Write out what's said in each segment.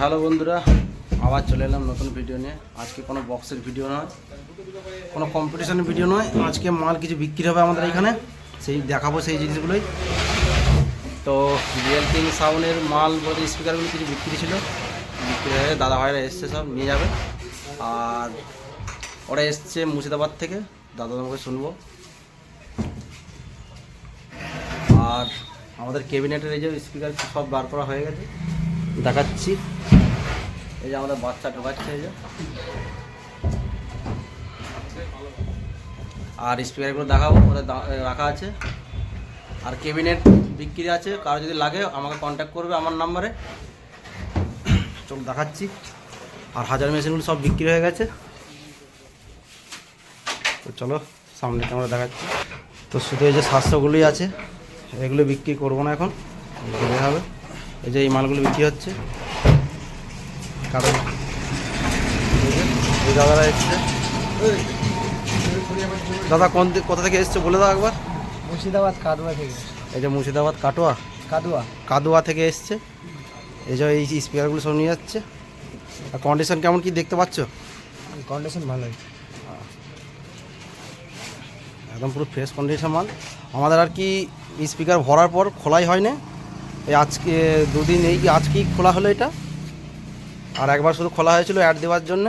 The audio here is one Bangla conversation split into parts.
হ্যালো বন্ধুরা, আবার চলে এলাম নতুন ভিডিও নিয়ে। আজকে কোনো বক্সের ভিডিও নয়, কোনো কম্পিটিশনের ভিডিও নয়। আজকে মাল কিছু বিক্রি হবে আমাদের এখানে, সেই দেখাবো সেই জিনিসগুলোই। তো রিয়েল কিং সাউন্ডের মাল বলতে স্পিকারগুলো কিছু বিক্রি ছিল, বিক্রি হয়ে দাদা ভাইরা এসছে সব, নিয়ে যাবে। আর ওরা এসছে মুর্শিদাবাদ থেকে, দাদা আমাকে শুনব। আর আমাদের ক্যাবিনেটের এই যে স্পিকার সব বার করা হয়ে গেছে। দেখাচ্ছি। এই যে আমাদের বাচ্চা ঢোকাচ্ছে, এই যে। আর স্পিকারগুলো দেখাবো, ওদের রাখা আছে। আর ক্যাবিনেট বিক্রি আছে, কারও যদি লাগে আমাকে কন্ট্যাক্ট করবে আমার নাম্বারে। চল দেখাচ্ছি। আর হাজার মেশিনগুলো সব বিক্রি হয়ে গেছে। তো চলো, সামনে ক্যামেরা দেখাচ্ছি। তো শুধু এই যে সাতশোগুলোই আছে, এগুলো বিক্রি করব না এখন। হবে। এই যে এই মালগুলো বিক্রি হচ্ছে। কারণ এই দাদারা এসছে। দাদা কোন কোথা থেকে এসছে বলে দাও একবার। মুর্শিদাবাদ কাদুয়া থেকে। এই যে মুর্শিদাবাদ কাটোয়া। কাদুয়া। কাদুয়া থেকে এসছে। এই যে এই স্পিকারগুলো সব নিয়ে যাচ্ছে। আর কন্ডিশন কেমন কি দেখতে পাচ্ছ? কন্ডিশন ভালোই। একদম পুরো ফ্রেশ কন্ডিশন মাল। আমাদের আর কি স্পিকার ভরার পর খোলাই হয় না এই আজকে দুদিন এই আজকেই খোলা হলো এটা? আর একবার শুধু খোলা হয়েছিল অ্যাড দেওয়ার জন্য?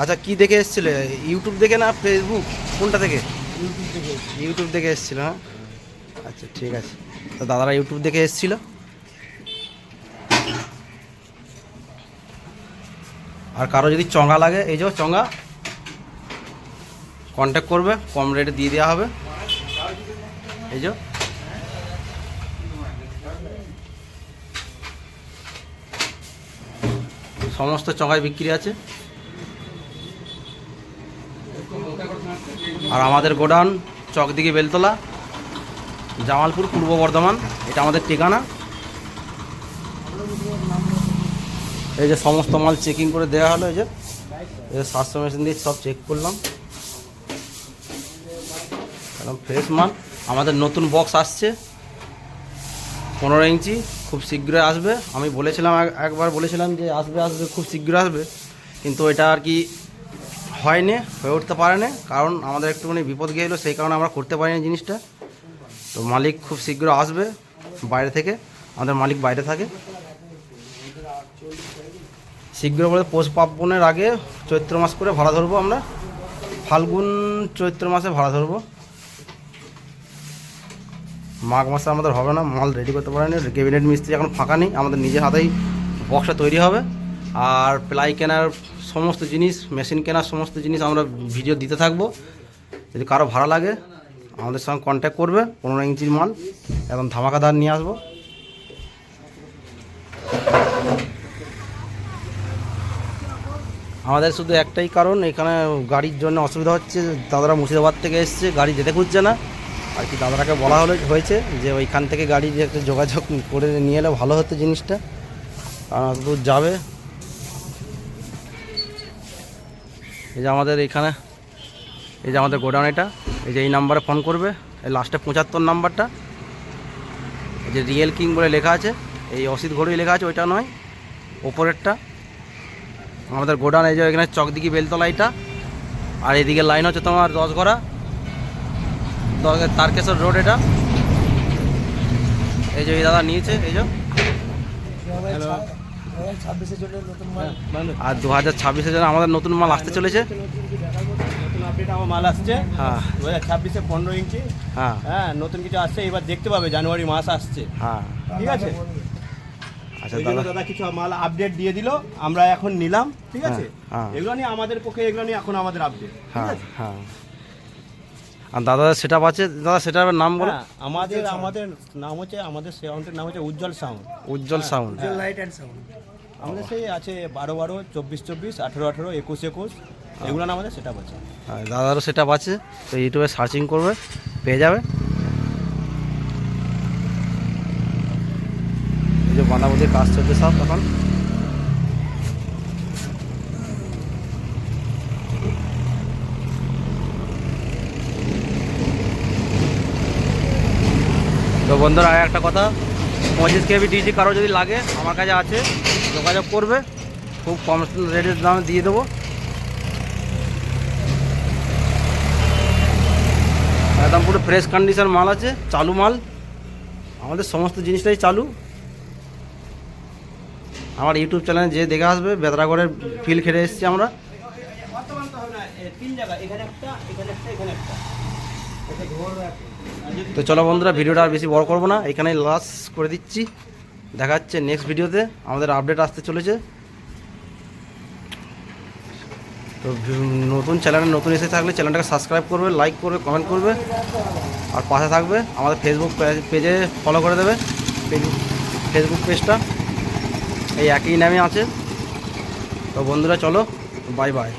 আচ্ছা কি দেখে এসেছিলে? ইউটিউব দেখে না ফেসবুক কোনটা থেকে ইউটিউব থেকে ইউটিউব দেখে এসেছিল হ্যাঁ? আচ্ছা ঠিক আছে। তো দাদারা ইউটিউব দেখে এসেছিল? আর কারও যদি চঙ্গা লাগে এই যে চঙ্গা কন্ট্যাক্ট করবে কম রেটে দিয়ে দেওয়া হবে। এই যে সমস্ত চঙ্গায় বিক্রি আছে। আর আমাদের গোডাউন চকদিকে বেলতলা, জামালপুর, পূর্ব বর্ধমান, এটা আমাদের ঠিকানা। এই যে সমস্ত মাল চেকিং করে দেওয়া হলো, এই যে। এই যে সাতশো মেশিন দিয়ে সব চেক করলাম। একদম ফ্রেশ মাল। আমাদের নতুন বক্স আসছে, পনেরো ইঞ্চি। খুব শীঘ্রই আসবে। আমি বলেছিলাম একবার বলেছিলাম যে আসবে আসবে, খুব শীঘ্র আসবে। কিন্তু এটা আর কি হয়নি, হয়ে উঠতে পারে না কারণ আমাদের একটুখানি বিপদ গিয়েছিল, সেই কারণে আমরা করতে পারিনি জিনিসটা। তো মালিক খুব শীঘ্র আসবে বাইরে থেকে। আমাদের মালিক বাইরে থাকে। শীঘ্র বলে পৌষ পার্বণের আগে চৈত্র মাস করে ভাড়া ধরবো আমরা। ফাল্গুন চৈত্র মাসে ভাড়া ধরবো। মাঘ মাসে আমাদের হবে না মাল রেডি করতে পারেনি ক্যাবিনেট মিস্ত্রি এখন ফাঁকা নেই, আমাদের নিজের হাতেই বক্সটা তৈরি হবে। আর প্লাই কেনার সমস্ত জিনিস মেশিন কেনার সমস্ত জিনিস আমরা ভিডিও দিতে থাকব। যদি কারও ভাড়া লাগে, আমাদের সঙ্গে কন্ট্যাক্ট করবে, পনেরো ইঞ্চির মাল এবং ধামাকাদার নিয়ে আসব। আমাদের শুধু একটাই কারণ, এখানে গাড়ির জন্য অসুবিধা হচ্ছে, দাদারা মুর্শিদাবাদ থেকে এসছে, গাড়ি যেতে খুঁজছে না। আর কি দাদারাকে বলা হলো, হয়েছে যে ওইখান থেকে গাড়ি একটা যোগাযোগ করে নিয়ে এলে ভালো হতো জিনিসটা। অত দূর যাবে। এই যে আমাদের এখানে, এই যে আমাদের গোডাউন এটা, এই যে এই নাম্বারে ফোন করবে, এই লাস্টে পঁচাত্তর নাম্বারটা। এই যে রিয়েল কিং বলে লেখা আছে, এই অসিত ঘড়ি লেখা আছে, ওইটা নয়, ওপরেরটা। আমাদের গোডাউন, এই যে এখানে চকদিকি বেলতলা এটা, আর এদিকে লাইন হচ্ছে তোমার দশ ঘোড়া তারকেশ্বর রোড এটা। এই যে এই দাদা নিয়েছে এই যে। জন্য আর দু হাজার ছাব্বিশের জন্য আমাদের নতুন মাল আসতে চলেছে। আমার মাল আসছে। হ্যাঁ। দু হাজার ছাব্বিশে পনেরো ইঞ্চি। হ্যাঁ। হ্যাঁ নতুন কিছু আসছে এবার দেখতে পাবে জানুয়ারি মাস আসছে। হ্যাঁ। ঠিক আছে? আচ্ছা দাদা। কিছু মাল আপডেট দিয়ে দিল আমরা এখন নিলাম ঠিক আছে? হ্যাঁ। এগুলো নিয়ে আমাদের পক্ষে এগুলো নিয়ে এখন আমাদের আপডেট ঠিক হ্যাঁ আছে? হ্যাঁ। আর দাদা সেটা আছে? দাদা সেটার নাম বলো। হ্যাঁ, আমাদের আমাদের নাম হচ্ছে আমাদের সাউন্ডের নাম হচ্ছে Ujjwal sound. Ujjwal sound. Light and sound আমাদের সেই আছে বারো বারো চব্বিশ চব্বিশ আঠেরো আঠেরো একুশ একুশ এগুলো না আমাদের সেটা আছে। হ্যাঁ দাদারও সেটা আছে তো ইউটিউবে সার্চিং করবে পেয়ে যাবে। এই যে বাঁধাবুধির কাজ চলছে সব এখন। তো বন্ধুরা, আর একটা কথা, পঁচিশ কেবি ডিজি কারও যদি লাগে, আমার কাছে আছে, যোগাযোগ করবে, খুব কম রেটের দামে দিয়ে দেবো। একদম পুরো ফ্রেশ কন্ডিশন মাল আছে, চালু মাল। আমাদের সমস্ত জিনিসটাই চালু। আমার ইউটিউব চ্যানেলে যে দেখে আসবে, বেদরাগড়ের ফিল খেলে এসেছি আমরা। এখানে একটা এখানে একটা এখানে একটা। তো চলো বন্ধুরা, ভিডিওটা আর বেশি বড় করব না। এখানেই লাস করে দিচ্ছি। দেখা যাচ্ছে নেক্সট ভিডিওতে। আমাদের আপডেট আসতে চলেছে। তো নতুন চ্যানেলে নতুন এসে থাকলে চ্যানেলটাকে সাবস্ক্রাইব করবে লাইক করবে কমেন্ট করবে। আর পাশে থাকবে আমাদের ফেসবুক পেজে ফলো করে দেবে। ফেসবুক পেজটা এই একই নামে আছে। তো বন্ধুরা, চলো বাই বাই